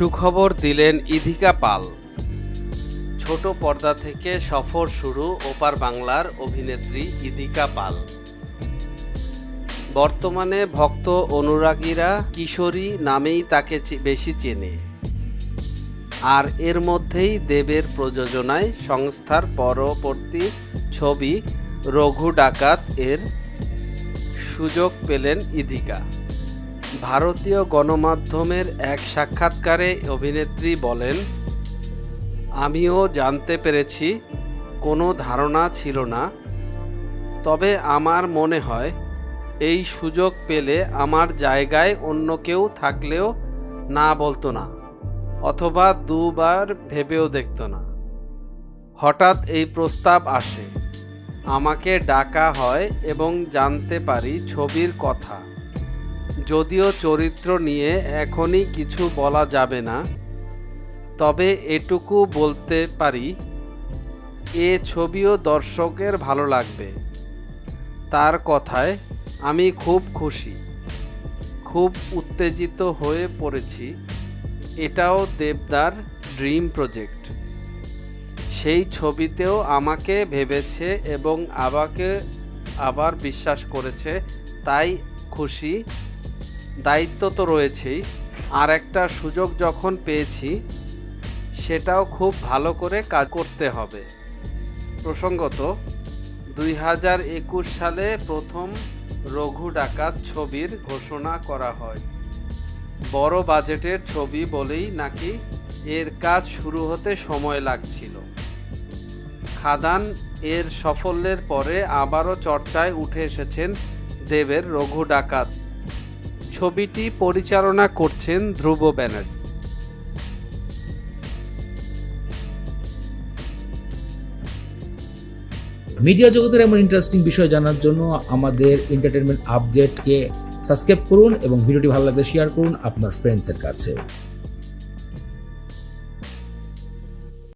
সুখবর দিলেন ইধিকা পাল। ছোট পর্দা থেকে সফর শুরু ওপার বাংলার অভিনেত্রী ইদিকা পাল। বর্তমানে ভক্ত অনুরাগীরা কিশোরী নামেই তাকে বেশি চেনে। আর এর মধ্যেই দেবের প্রযোজনায় সংস্থার পরবর্তী ছবি রঘু ডাকাত এর সুযোগ পেলেন ইদিকা ভারতীয় গণমাধ্যমের এক সাক্ষাৎকারে অভিনেত্রী বলেন, আমিও জানতে পেরেছি, কোনো ধারণা ছিল না। তবে আমার মনে হয়, এই সুযোগ পেলে আমার জায়গায় অন্য কেউ থাকলেও না বলতো না, অথবা দুবার ভেবেও দেখতো না। হঠাৎ এই প্রস্তাব আসে, আমাকে ডাকা হয় এবং জানতে পারি ছবির কথা। যদিও চরিত্র নিয়ে এখনই কিছু বলা যাবে না, তবে এটুকু বলতে পারি, এ ছবিও দর্শকের ভালো লাগবে। তার কথায় আমি খুব খুশি, খুব উত্তেজিত হয়ে পড়েছি। এটাও দেবদার ড্রিম প্রজেক্ট। সেই ছবিতেও আমাকে ভেবেছে এবং আমাকে আবার বিশ্বাস করেছে, তাই খুশি দায়িত্ব তো রয়েছেই। আর একটা সুযোগ যখন পেয়েছি, সেটাও খুব ভালো করে কাজ করতে হবে। প্রসঙ্গত, দুই হাজার একুশ সালে প্রথম রঘু ডাকাত ছবির ঘোষণা করা হয়। বড় বাজেটের ছবি বলেই নাকি এর কাজ শুরু হতে সময় লাগছিল। খাদান এর সাফল্যের পরে আবারও চর্চায় উঠে এসেছেন দেবের রঘু ডাকাত। ছবিটি পরিচালনা করছেন ধ্রুব ব্যানার্জি। মিডিয়া জগতের এমন ইন্টারেস্টিং বিষয় জানার জন্য আমাদের এন্টারটেনমেন্ট আপডেটকে সাবস্ক্রাইব করুন এবং ভিডিওটি ভালো লাগলে শেয়ার করুন আপনার ফ্রেন্ডসের কাছে।